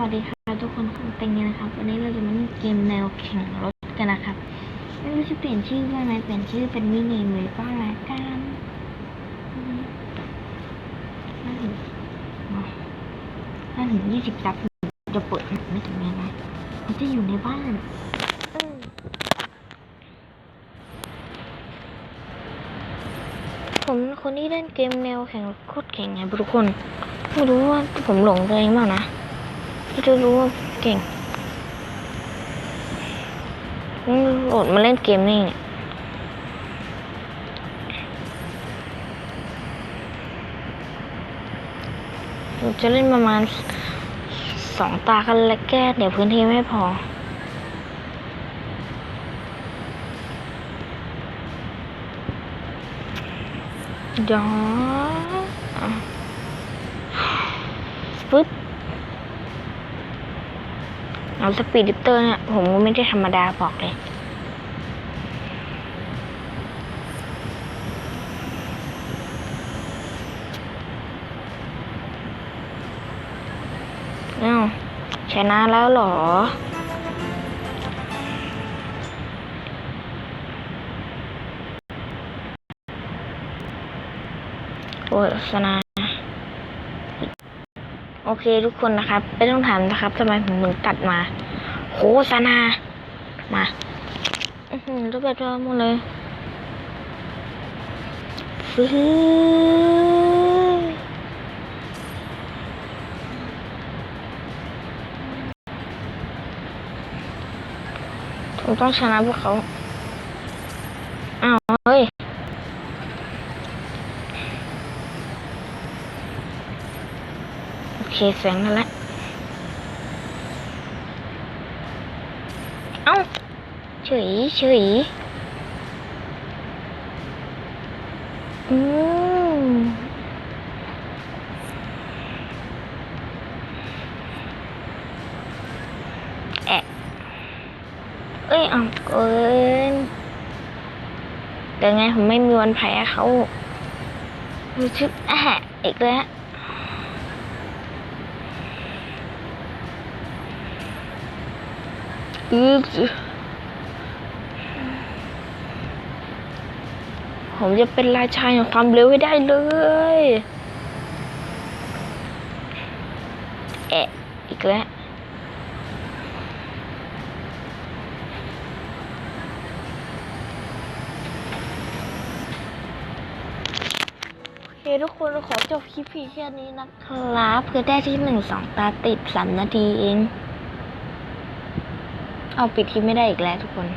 วัสดีค่ะทุกคนของเต็งเนี่ยนะครับ วันนี้เราจะมาเล่นเกมแนวแข่งรถกันนะครับ ไม่รู้จะเปลี่ยนชื่อว่าไหมเปลี่ยนชื่อเป็นมินิหรือก็แล้วกันอืมน่าถึงอ๋อน่าถึงยี่สิบซับจะเปิดไม่ถึงไงนะมันจะอยู่ในบ้านผมคนที่เล่นเกมแนวแข่งโคตรแข่งไงทุกคน ไม่รู้ว่าผมหลงตัวเองเปล่านะ ไม่จะรู้ว่าเก่งโหลดมาเล่นเกมนี่เนี่ยจะเล่นประมาณสองตากันแล้วแก้เดี๋ยวพื้นที่ไม่พอยวอะปึ๊บ เอาสปีดดิปเตอร์เนี่ยผมก็ไม่ได้ธรรมดาบอกเลยเอ้าชนะแล้วหรอโฆษณา โอเคทุกคนนะครับไม่ต้องถามนะครับทำไมผมถึงตัดมาโฆษณามาอือหือรูปแบบเดิมหมดเลยฟื้ผมต้องชนะพวกเขา อ้าว เฮ้ย โอ เคแสงนั่นแหละ เอ้าเฉยเฉยอืมแอะเอ้ยเอาเกินแต่ไงผมไม่มีวันแพ้เขารู้สึกแอะอีกแล้ว อือผมจะเป็นราชาแห่งความเร็วให้ได้เลยแอะอีกแล้วโอเคทุกคนขอจบคลิปเพียงแค่นี้นะครับ เพื่อได้ที่หนึ่งสองตาติดสามนาทีเอง เอาปิดคลิปไม่ได้อีกแล้วทุกคน